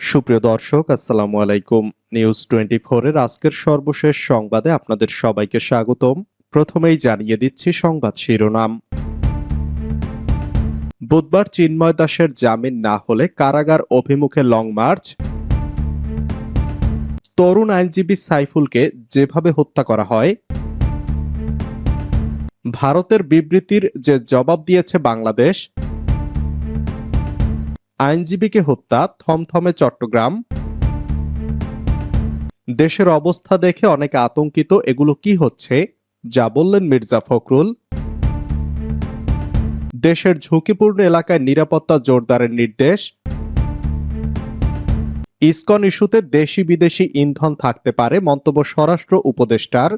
সুপ্রিয় দর্শক, আসসালামু আলাইকুম। নিউজ টোয়েন্টি এর আজকের সর্বশেষ সংবাদে আপনাদের সবাইকে স্বাগতম। প্রথমেই জানিয়ে দিচ্ছি সংবাদ শিরোনাম। বুধবার চিন্ময় দাসের জামিন না হলে কারাগার অভিমুখে লং মার্চ। তরুণ আইনজীবী সাইফুলকে যেভাবে হত্যা করা হয়, ভারতের বিবৃতির যে জবাব দিয়েছে বাংলাদেশ আইনজীবীকে হত্যা, থমথমে চট্টগ্রাম। দেশের অবস্থা দেখে অনেকে আতঙ্কিত, এগুলো কি হচ্ছে? যা বললেন মির্জা ফখরুল। দেশের ঝুঁকিপূর্ণ এলাকায় নিরাপত্তা জোরদারের নির্দেশ। ইসকন ইস্যুতে দেশি বিদেশি ইন্ধন থাকতে পারে, মন্তব্য স্বরাষ্ট্র উপদেষ্টার।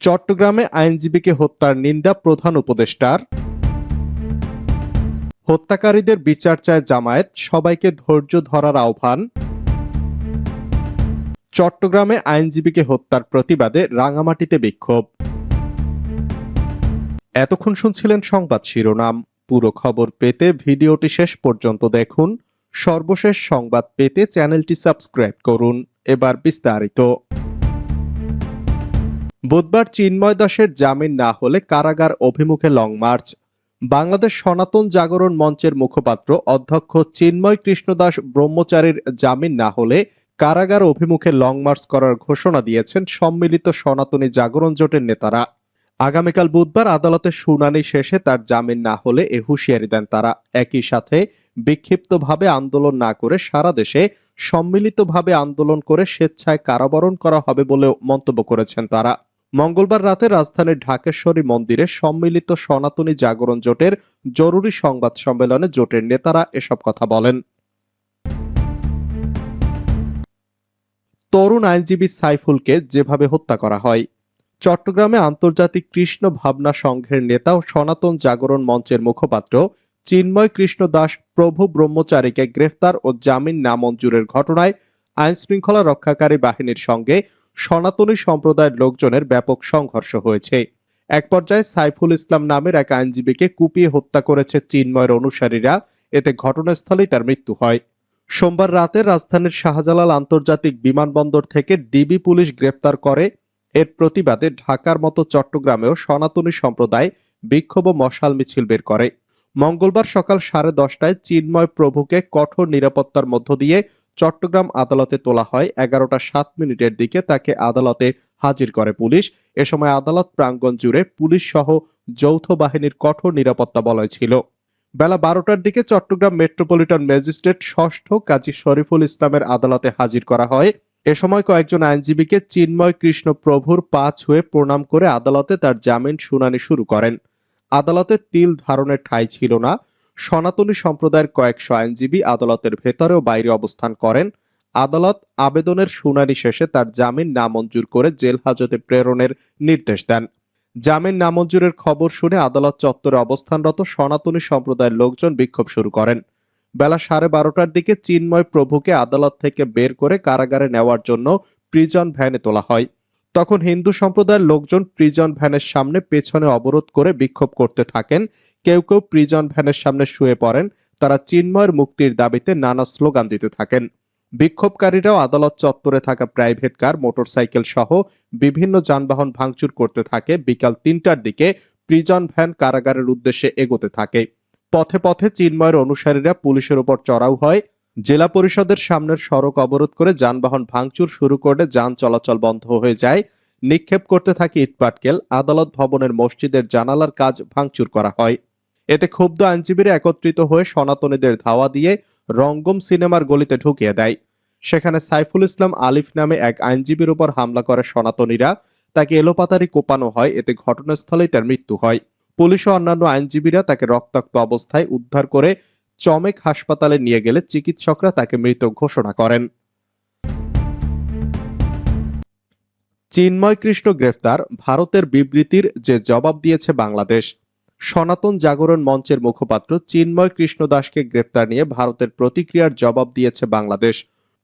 চট্টগ্রামে আইনজীবীকে হত্যার নিন্দা প্রধান উপদেষ্টার। হত্যাকারীদের বিচার চায় জামায়াত, সবাইকে ধৈর্য ধরার আহ্বান। চট্টগ্রামে আইনজীবীকে হত্যার প্রতিবাদে রাঙামাটিতে বিক্ষোভ। এতক্ষণ শুনছিলেন সংবাদ শিরোনাম। পুরো খবর পেতে ভিডিওটি শেষ পর্যন্ত দেখুন। সর্বশেষ সংবাদ পেতে চ্যানেলটি সাবস্ক্রাইব করুন। এবার বিস্তারিত। বুধবার চিন্ময় দাসের জামিন না হলে কারাগার অভিমুখে লং মার্চ। বাংলাদেশ সনাতন জাগরণ মঞ্চের মুখপাত্র অধ্যক্ষ চিন্ময় কৃষ্ণদাস ব্রহ্মচারীর জামিন না হলে কারাগার অভিমুখে লং মার্চ করার ঘোষণা দিয়েছেন সম্মিলিত সনাতনী জাগরণ জোটের নেতারা। আগামীকাল বুধবার আদালতে শুনানি শেষে তার জামিন না হলে এ হুঁশিয়ারি দেন তারা। একই সাথে বিক্ষিপ্তভাবে আন্দোলন না করে সারা দেশে সম্মিলিতভাবে আন্দোলন করে স্বেচ্ছায় কারাবরণ করা হবে বলেও মন্তব্য করেছেন তারা। মঙ্গলবার রাতে রাজধানীর ঢাকেশ্বরী মন্দিরে সম্মিলিত সনাতনী জাগরণ জোটের জরুরি সংবাদ সম্মেলনে জোটের নেতারা এসব কথা বলেন। তরুণ আইনজীবী সাইফুলকে যেভাবে হত্যা করা হয়, চট্টগ্রামে আন্তর্জাতিক কৃষ্ণ ভাবনা সংঘের নেতা ও সনাতন জাগরণ মঞ্চের মুখপাত্র চিন্ময় কৃষ্ণ দাস প্রভু ব্রহ্মচারীকে গ্রেফতার ও জামিন নামঞ্জুরের ঘটনায় আইন শৃঙ্খলা রক্ষাকারী বাহিনীর সঙ্গে সনাতনী সম্প্রদায়ের লোকজনের ব্যাপক সংঘর্ষ হয়েছে। এক পর্যায়ে সাইফুল ইসলাম নামের এক আইনজীবীকে কুপিয়ে হত্যা করেছে চিন্ময়ের অনুসারীরা। এতে ঘটনাস্থলেই তার মৃত্যু হয়। সোমবার রাতে রাজধানীর শাহজালাল আন্তর্জাতিক বিমানবন্দর থেকে ডিবি পুলিশ গ্রেপ্তার করে। এর প্রতিবাদে ঢাকার মতো চট্টগ্রামেও সনাতনী সম্প্রদায় বিক্ষোভ ও মশাল মিছিল বের করে। মঙ্গলবার সকাল সাড়ে দশটায় চিন্ময় প্রভুকে কঠোর নিরাপত্তার মধ্য দিয়ে চট্টগ্রাম আদালতে তোলা হয় এগারোটা সাত মিনিটের দিকে তাকে আদালতে হাজির করে পুলিশ। এ সময় আদালত প্রাঙ্গণ জুড়ে পুলিশ সহ যৌথ বাহিনীর কঠোর নিরাপত্তা বলয় ছিল। বেলা বারোটার দিকে চট্টগ্রাম মেট্রোপলিটন ম্যাজিস্ট্রেট ষষ্ঠ কাজী শরীফুল ইসলামের আদালতে হাজির করা হয়। এ সময় কয়েকজন আইনজীবীকে চিন্ময় কৃষ্ণ প্রভুর পা ছুঁয়ে প্রণাম করে আদালতে তার জামিন শুনানি শুরু করেন। আদালতে তিল ধারণের ঠাঁই ছিল না। সনাতনী সম্প্রদায়ের কয়েকশো আইনজীবী আদালতের ভেতরে ও বাইরে অবস্থান করেন। আদালত আবেদনের শুনানি শেষে তার জামিন নামঞ্জুর করে জেল হাজতে প্রেরণের নির্দেশ দেন। জামিন নামঞ্জুরের খবর শুনে আদালত চত্বরে অবস্থানরত সনাতনী সম্প্রদায়ের লোকজন বিক্ষোভ শুরু করেন। বেলা সাড়ে বারোটার দিকে চিন্ময় প্রভুকে আদালত থেকে বের করে কারাগারে নেওয়ার জন্য প্রিজন ভ্যানে তোলা হয়। তখন হিন্দু সম্প্রদায়ের লোকজন প্রিজন ভ্যানের সামনে পেছনে অবরোধ করে বিক্ষোভ করতে থাকেন। কেউ কেউ প্রিজন ভ্যানের সামনে শুয়ে পড়েন। তারা চিন্ময়ের মুক্তির দাবিতে নানা স্লোগান দিতে থাকেন। বিক্ষোভকারীরাও আদালত চত্বরে থাকা প্রাইভেট কার মোটরসাইকেল সহ বিভিন্ন যানবাহন ভাঙচুর করতে থাকে। বিকাল তিনটার দিকে প্রিজন ভ্যান কারাগারের উদ্দেশ্যে এগোতে থাকে। পথে পথে চিন্ময়ের অনুসারীরা পুলিশের উপর চড়াও হয়। জেলা পরিষদের সামনের সড়ক অবরোধ করে যানবাহন ভাঙচুর শুরু করলে যান চলাচল বন্ধ হয়ে যায়। নিক্ষেপ করতে থাকে ইটপাটকেল, আদালত ভবনের মসজিদের জানালার কাজ ভাঙচুর করা হয়। এতে ক্ষুব্ধ আইনজীবীরা একত্রিত হয়ে সনাতনীদের ধাওয়া দিয়ে রঙ্গম সিনেমার গলিতে ঢুকিয়ে দেয়। সেখানে সাইফুল ইসলাম আলিফ নামে এক আইনজীবীর উপর হামলা করে সনাতনীরা। তাকে এলোপাতারি কোপানো হয়, এতে ঘটনাস্থলেই তার মৃত্যু হয়। পুলিশ ও অন্যান্য আইনজীবীরা তাকে রক্তাক্ত অবস্থায় উদ্ধার করে চমেক হাসপাতালে নিয়ে গেলে চিকিৎসকরা তাকে মৃত ঘোষণা করেন। চিন্ময় কৃষ্ণ গ্রেফতার, ভারতের বিবৃতির যে জবাব দিয়েছে বাংলাদেশ। সনাতন জাগরণ মঞ্চের মুখপাত্র চিন্ময় কৃষ্ণ দাসকে গ্রেপ্তার নিয়ে ভারতের প্রতিক্রিয়ার জবাব দিয়েছে বাংলাদেশ।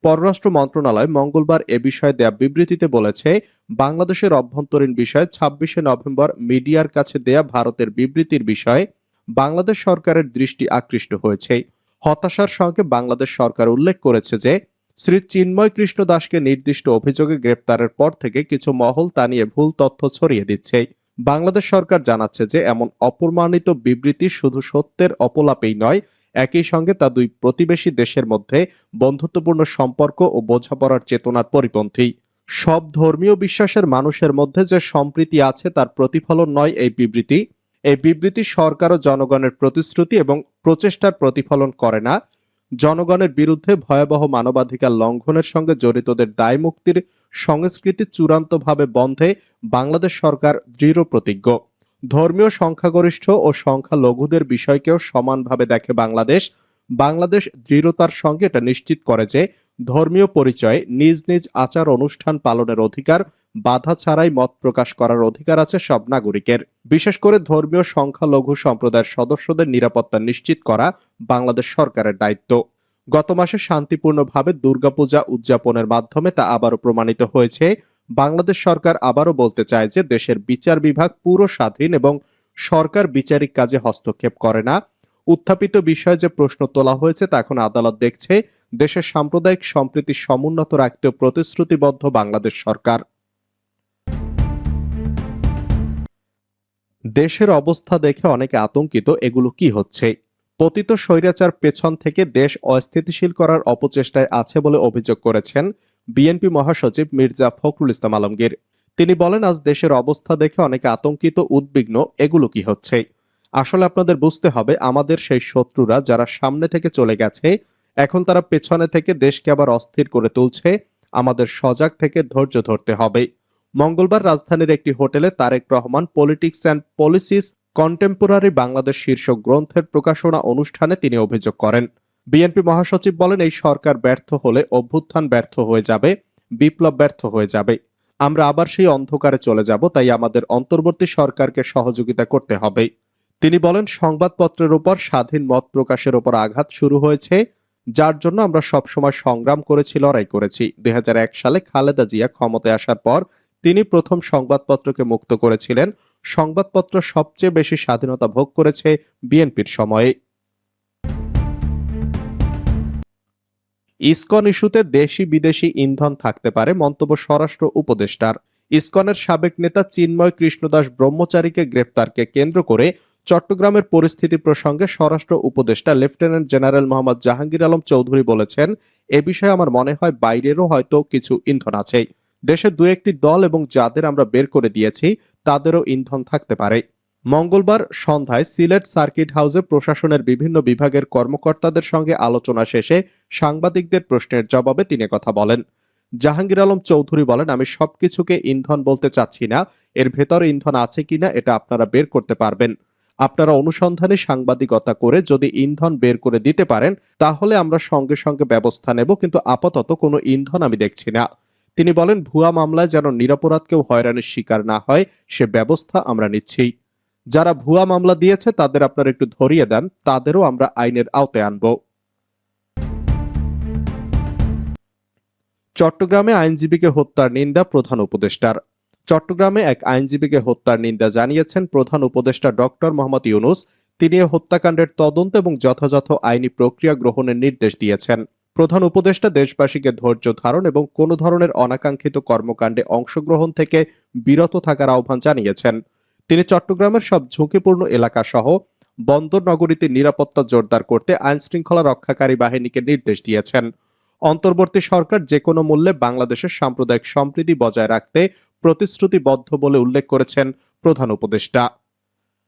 পররাষ্ট্র মন্ত্রণালয় মঙ্গলবার এ বিষয়ে দেয়া বিবৃতিতে বলেছে, বাংলাদেশের অভ্যন্তরীণ বিষয়ে ছাব্বিশে নভেম্বর মিডিয়ার কাছে দেয়া ভারতের বিবৃতির বিষয়ে বাংলাদেশ সরকারের দৃষ্টি আকৃষ্ট হয়েছে। হতাশার সঙ্গে বাংলাদেশ সরকার উল্লেখ করেছে যে, শ্রী চিন্ময় কৃষ্ণ দাসকে নির্দিষ্ট অভিযোগে গ্রেপ্তারের পর থেকে কিছু মহল তা নিয়ে ভুল তথ্য ছড়িয়ে দিচ্ছে। বাংলাদেশ সরকার জানাচ্ছে যে, এমন অপমানিত বিবৃতি শুধু সত্যের অপলাপেই নয়, একই সঙ্গে তা দুই প্রতিবেশী দেশের মধ্যে বন্ধুত্বপূর্ণ সম্পর্ক ও বোঝাপড়ার চেতনার পরিপন্থী। সব ধর্মীয় বিশ্বাসের মানুষের মধ্যে যে সম্প্রীতি আছে তার প্রতিফলন নয় এই বিবৃতি। এই বিবৃতি সরকার ও জনগণের প্রতিশ্রুতি এবং প্রচেষ্টার প্রতিফলন করে না। জনগণের বিরুদ্ধে ভয়াবহ মানবাধিকার লঙ্ঘনের সঙ্গে জড়িতদের দায় মুক্তির সংস্কৃতি চূড়ান্তভাবে বন্ধে বাংলাদেশ সরকার দৃঢ় প্রতিজ্ঞ। ধর্মীয় সংখ্যাগরিষ্ঠ ও সংখ্যালঘুদের বিষয়কেও সমানভাবে দেখে বাংলাদেশ বাংলাদেশ দৃঢ়তার সঙ্গে এটা নিশ্চিত করে যে ধর্মীয় পরিচয়ে নিজ নিজ আচার অনুষ্ঠান পালনের অধিকার, বাধা ছাড়াই মত প্রকাশ করার অধিকার আছে সব নাগরিকের। বিশেষ করে ধর্মীয় সংখ্যালঘু সম্প্রদায়ের সদস্যদের নিরাপত্তা নিশ্চিত করা বাংলাদেশ সরকারের দায়িত্ব। গত মাসে শান্তিপূর্ণভাবে দুর্গাপূজা উদযাপনের মাধ্যমে তা আবারও প্রমাণিত হয়েছে। বাংলাদেশ সরকার আবারও বলতে চায় যে দেশের বিচার বিভাগ পুরো স্বাধীন এবং সরকার বিচারিক কাজে হস্তক্ষেপ করে না। উত্থাপিত বিষয়ে যে প্রশ্ন তোলা হয়েছে তা এখন আদালত দেখছে। দেশের সাম্প্রদায়িক সম্প্রীতি সমুন্নত রাখতেও প্রতিশ্রুতিবদ্ধ বাংলাদেশ সরকার। দেশের অবস্থা দেখে অনেকে আতঙ্কিত, এগুলো কি হচ্ছে? পতিত স্বৈরাচার পেছন থেকে দেশ অস্থিতিশীল করার অপচেষ্টায় আছে বলে অভিযোগ করেছেন বিএনপি মহাসচিব মির্জা ফখরুল ইসলাম আলমগীর। তিনি বলেন, আজ দেশের অবস্থা দেখে অনেকে আতঙ্কিত, উদ্বিগ্ন, এগুলো কি হচ্ছে? আসলে আপনাদের বুঝতে হবে, আমাদের সেই শত্রুরা যারা সামনে থেকে চলে গেছে, এখন তারা পেছনে থেকে দেশকে আবার অস্থির করে তুলছে, আমাদের সজাগ থেকে ধৈর্য ধরতে হবে। মঙ্গলবার রাজধানীর একটি হোটেলে Tarique Rahman politics and policies contemporary Bangladesh শীর্ষক গ্রন্থের প্রকাশনা অনুষ্ঠানে তিনি অভিযোগ করেন। বিএনপি মহাসচিব বলেন, এই সরকার ব্যর্থ হলে অভ্যুত্থান ব্যর্থ হয়ে যাবে, বিপ্লব ব্যর্থ হয়ে যাবে। আমরা আবার সেই অন্ধকারে চলে যাব, তাই আমাদের অন্তর্বর্তী সরকারকে সহযোগিতা করতে হবে। তিনি বলেন, সংবাদপত্রের উপর স্বাধীন মত প্রকাশের উপর আঘাত শুরু হয়েছে, যার জন্য আমরা সবসময় সংগ্রাম করেছি, লড়াই করেছি। দুই হাজার এক সালে খালেদা জিয়া ক্ষমতায় আসার পর তিনি প্রথম সংবাদপত্রকে মুক্ত করেছিলেন। সংবাদপত্র সবচেয়ে বেশি স্বাধীনতা ভোগ করেছে বিএনপির সময়ে। ইসকন ইস্যুতে দেশি বিদেশি ইন্ধন থাকতে পারে, মন্তব্য স্বরাষ্ট্র উপদেষ্টার। ইসকনের সাবেক নেতা চিন্ময় কৃষ্ণদাস ব্রহ্মচারীকে গ্রেপ্তারকে কেন্দ্র করে চট্টগ্রামের পরিস্থিতি প্রসঙ্গে স্বরাষ্ট্র উপদেষ্টা লেফটেন্যান্ট জেনারেল মোহাম্মদ জাহাঙ্গীর আলম চৌধুরী বলেছেন, এ বিষয়ে আমার মনে হয় বাইরেরও হয়তো কিছু ইন্ধন আছে। দেশে দু একটি দল এবং যাদের আমরা বের করে দিয়েছি, তাদেরও ইন্ধন থাকতে পারে। মঙ্গলবার সন্ধ্যায় সিলেট সার্কিট হাউসে প্রশাসনের বিভিন্ন বিভাগের কর্মকর্তাদের সঙ্গে আলোচনা শেষে সাংবাদিকদের প্রশ্নের জবাবে তিনি কথা বলেন। জাহাঙ্গীর আলম চৌধুরী বলেন, আমি সবকিছুকে ইন্ধন বলতে চাচ্ছি না। এর ভেতরে ইন্ধন আছে কিনা এটা আপনারা বের করতে পারবেন। আপনারা অনুসন্ধানে সাংবাদিকতা করে যদি ইন্ধন বের করে দিতে পারেন, তাহলে আমরা সঙ্গে সঙ্গে ব্যবস্থা নেব, কিন্তু আপাতত কোনো ইন্ধন আমি দেখছি না। তিনি বলেন, ভুয়া মামলায় যেন নিরাপরাধ কেউ হয়রানির শিকার না হয়, সে ব্যবস্থা আমরা নিচ্ছি। যারা ভুয়া মামলা দিয়েছে, তাদের আপনারা একটু ধরিয়ে দেন, তাদেরও আমরা আইনের আওতায় আনব। চট্টগ্রামে আইনজীবীকে হত্যার নিন্দা প্রধান উপদেষ্টার। চট্টগ্রামে এক আইনজীবীকে হত্যার নিন্দা জানিয়েছেন প্রধান উপদেষ্টা ডক্টর মোহাম্মদ ইউনুস। তিনি হত্যাকাণ্ডের তদন্ত এবং যথাযথ আইনি প্রক্রিয়া গ্রহণের নির্দেশ দিয়েছেন। প্রধান উপদেষ্টা দেশবাসীকে ধৈর্য ধারণ এবং কোনো ধরনের অনাকাঙ্ক্ষিত কর্মকাণ্ডে অংশগ্রহণ থেকে বিরত থাকার আহ্বান জানিয়েছেন। তিনি চট্টগ্রামের সব ঝুঁকিপূর্ণ এলাকা সহ বন্দর নগরীতে নিরাপত্তা জোরদার করতে আইনশৃঙ্খলা রক্ষাকারী বাহিনীকে নির্দেশ দিয়েছেন। অন্তর্বর্তী সরকার যে কোনো মূল্যে বাংলাদেশের সাম্প্রদায়িক সম্প্রীতি বজায় রাখতে প্রতিশ্রুতিবদ্ধ বলে উল্লেখ করেছেন প্রধান উপদেষ্টা।